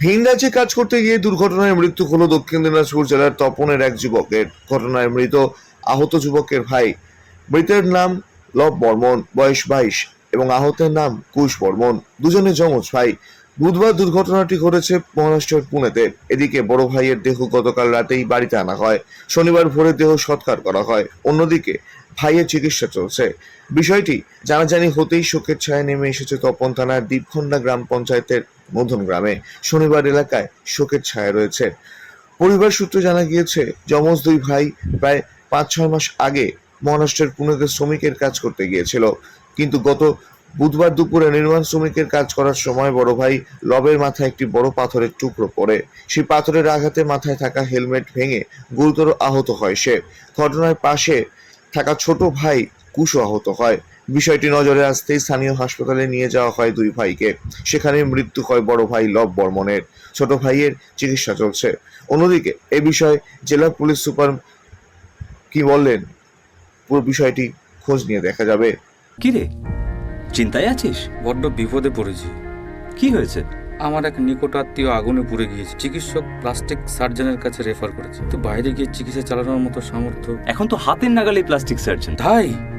ভিন রাজ্যে কাজ করতে গিয়ে দুর্ঘটনায় মৃত্যু হলো দক্ষিণ দিনাজপুর জেলার তপনের এক যুবকের। ঘটনায় মৃত আহত যুবকের ভাই। মৃতের নাম লব বর্মন, বয়স বাইশ, এবং আহতের নাম কুশ বর্মন। দুজনে যমজ ভাই। বুধবার দুর্ঘটনাটি ঘটেছে মহারাষ্ট্রের পুনেতে। এদিকে বড় ভাইয়ের দেহ গতকাল রাতেই বাড়িতে আনা হয়। শনিবার ভোরে দেহ সৎকার করা হয়। অন্যদিকে ভাইয়ের চিকিৎসা চলছে। বিষয়টি জানাজানি হতেই শোকের ছায়া নেমে এসেছে তপন থানার দ্বীপখন্ডা গ্রাম পঞ্চায়েতের মধুন গ্রামে শনিবার এলাকায় শোকের ছায়া রয়েছে। পরিবার সূত্রে জানা গিয়েছে, যমজ দুই ভাই প্রায় পাঁচ, ছয় মাস আগে মহারাষ্ট্রের পুনেতে শ্রমিকের কাজ করতে গিয়েছিল। কিন্তু গত বুধবার দুপুরে নির্মাণ শ্রমিকের কাজ করার সময় বড় ভাই লবের মাথায় একটি বড় পাথরের টুকরো পড়ে। সেই পাথরের আঘাতে মাথায় থাকা হেলমেট ভেঙে গুরুতর আহত হয় সে। ঘটনার পাশে থাকা ছোট ভাই কুশও আহত হয়। বিষয়টি নজরে আসতেই স্থানীয় হাসপাতালে নিয়ে যাওয়া হয় দুই ভাইকে। সেখানে মৃত্যু হয় বড় ভাই লব বর্মনের। ছোট ভাইয়ের চিকিৎসা চলছে। অন্যদিকে এ বিষয়ে জেলা পুলিশ সুপার কি বললেন পুরো বিষয়টি খোঁজ নিয়ে দেখা যাবে। কি রে চিন্তায় আছিস? বড্ড বিপদে পড়েছি। কি হয়েছে? আমার এক নিকট আত্মীয় আগুনে পুড়ে গিয়েছে। চিকিৎসক প্লাস্টিক সার্জনের কাছে রেফার করেছে। তো বাইরে গিয়ে চিকিৎসা চালানোর মতো সামর্থ্য এখন তো হাতের নাগালে প্লাস্টিক সার্জন। তাই?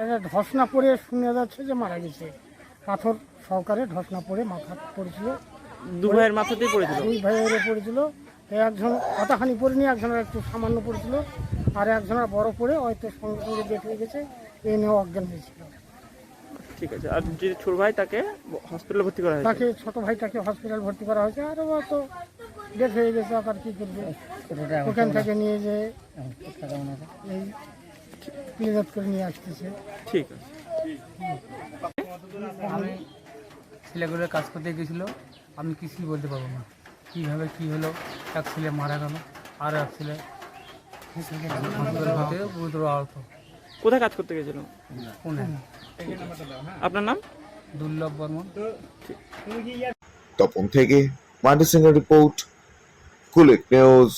একটা ধসনা পড়ে শুনে যাচ্ছে যে মারা গেছে। পাথর সহকারে ধসনা পড়ে মাথা পড়েছিল। দু ভাইয়ের মাথাতেই পড়েছিল? দুই ভাইয়ের পড়েছিল। তো একজন কথাখানি পড়েনি একজনের একটু সামান্য পড়েছিল। আর একজনের বড় পড়ে হয়তো সঙ্গে সঙ্গে ডেট হয়ে গেছে। এই নিয়েও অজ্ঞান হয়েছিল। ঠিক আছে। আর যে ছোট ভাই তাকে হসপিটালে ভর্তি করা হয়েছে? তাকে ছোট ভাইটাকে হসপিটাল ভর্তি করা হয়েছে। আর ও তো ডেট হয়ে গেছে আবার কি করবে? ওখান থেকে নিয়ে যে এই ক্লিয়ার করে নিয়ে আসতেছে। ঠিক আছে। আমি ছেলেগুলো কাজ করতে গেছিল আমি কিছুই বলতে পারব না। কীভাবে কী হলো এক ছেলে মারা গেল আর এক ছেলে গুরুতর আহত। কোথায় কাজ করতে গেছিল? পুনে। আপনার নাম? দুর্লভ বর্মন। তপন থেকে মান্টি সিংহের রিপোর্ট কুলিক নিউজ।